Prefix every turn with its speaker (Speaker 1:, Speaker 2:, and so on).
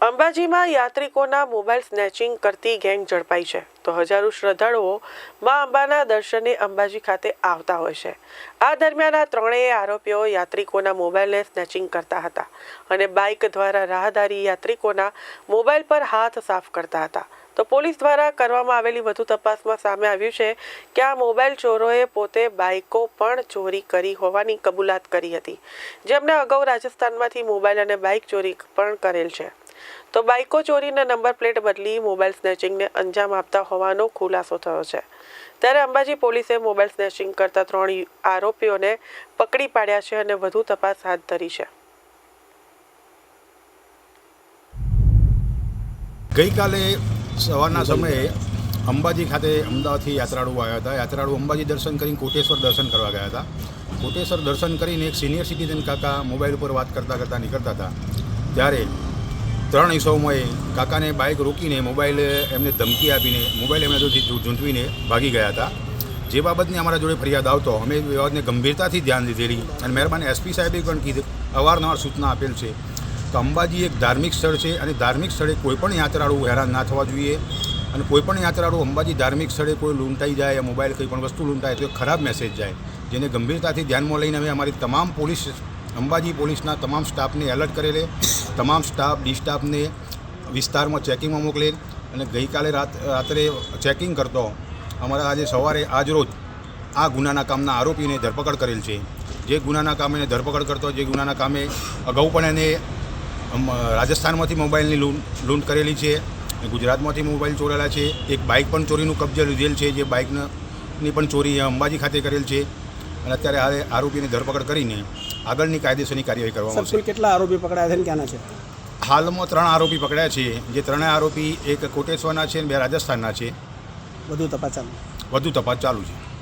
Speaker 1: અંબાજીમાં યાત્રિકોના mobile snatching કરતી ગેંગ ઝડપાઈ છે. તો હજારો શ્રદ્ધાળુઓ મા અંબાના દર્શને અંબાજી ખાતે આવતા હોય છે. આ દરમિયાન આ ત્રણેય આરોપીઓ યાત્રિકોના મોબાઈલને સ્નેચિંગ કરતા હતા અને બાઇક દ્વારા રાહદારી યાત્રિકોના મોબાઈલ પર હાથ સાફ કરતા હતા. તો પોલીસ દ્વારા કરવામાં આવેલી વધુ તપાસમાં સામે આવ્યું છે કે આ મોબાઈલ ચોરોએ પોતે બાઇકો પણ ચોરી કરી હોવાની કબૂલાત કરી હતી. જેમને અગાઉ રાજસ્થાનમાંથી મોબાઈલ અને બાઇક ચોરી પણ કરેલ છે. તો બાઇકો ચોરીના નંબર પ્લેટ બદલી મોબાઈલ સ્નેચિંગને અંજામ આપતા હોવાનો ખુલાસો થયો છે. ત્યારે અંબાજી પોલીસે મોબાઈલ સ્નેચિંગ કરતા ત્રણ આરોપીઓને પકડી પાડ્યા છે અને વધુ તપાસ હાથ ધરી છે.
Speaker 2: ગઈકાલે સવારના સમયે અંબાજી ખાતે અમદાવાદથી યાત્રાળુઓ આવ્યા હતા. યાત્રાળુ અંબાજી દર્શન કરીને કોટેશ્વર દર્શન કરવા ગયા હતા. કોટેશ્વર દર્શન કરીને એક સિનિયર સિટીઝન કાકા મોબાઈલ ઉપર વાત કરતાં કરતાં નીકળતા હતા. ત્યારે ત્રણ ઈસવોએ કાકાને બાઇક રોકીને મોબાઈલ એમને ધમકી આપીને મોબાઈલ એમને જોથી ઝૂંટવીને ભાગી ગયા હતા. જે બાબતની અમારા જોડે ફરિયાદ આવતો, અમે વિવાદને ગંભીરતાથી ધ્યાન લીધેલી અને મહેરબાન એસપી સાહેબે પણ કીધું અવારનવાર સૂચના આપેલ છે તો અંબાજી એક ધાર્મિક સ્થળ છે અને ધાર્મિક સ્થળે કોઈ પણ યાત્રાળુ હેરાન ના થવા જોઈએ અને કોઈ પણ યાત્રાળુ અંબાજી ધાર્મિક સ્થળે કોઈ લૂંટાઈ જાય યા મોબાઈલ કંઈ પણ વસ્તુ લૂંટાય તો ખરાબ મેસેજ જાય. જેને ગંભીરતાથી ધ્યાનમાં લઈને અમે અમારી તમામ પોલીસ અંબાજી પોલીસના તમામ સ્ટાફને એલર્ટ કરેલે. તમામ સ્ટાફ ડિસ્ટાફને વિસ્તારમાં ચેકિંગમાં મોકલે અને ગઈકાલે રાત, રાત્રે ચેકિંગ કરતો અમારા આજે સવારે, આજ રોજ આ ગુનાના કામના આરોપીને ધરપકડ કરેલ છે. જે ગુનાના કામે એને ધરપકડ કરતો, જે ગુનાના કામે અગાઉ પણ એને રાજસ્થાનમાંથી મોબાઈલની લૂંટ લૂંટ કરેલી છે ગુજરાતમાંથી મોબાઈલ ચોરેલા છે. એક બાઇક પણ ચોરીનું કબજે લીધેલ છે, જે બાઇકની પણ ચોરી અંબાજી ખાતે કરેલ છે અને અત્યારે હાલે આરોપીની ધરપકડ કરીને આગળની કાયદેસરની કાર્યવાહી કરવામાં આવશે.
Speaker 3: કેટલા આરોપી પકડાયા છે ક્યાંના છે?
Speaker 2: હાલમાં ત્રણ આરોપી પકડ્યા છે. જે ત્રણેય આરોપી એક કોટેશ્વરના છે અને બે રાજસ્થાનના છે.
Speaker 3: વધુ તપાસ ચાલુ?
Speaker 2: વધુ તપાસ ચાલુ છે.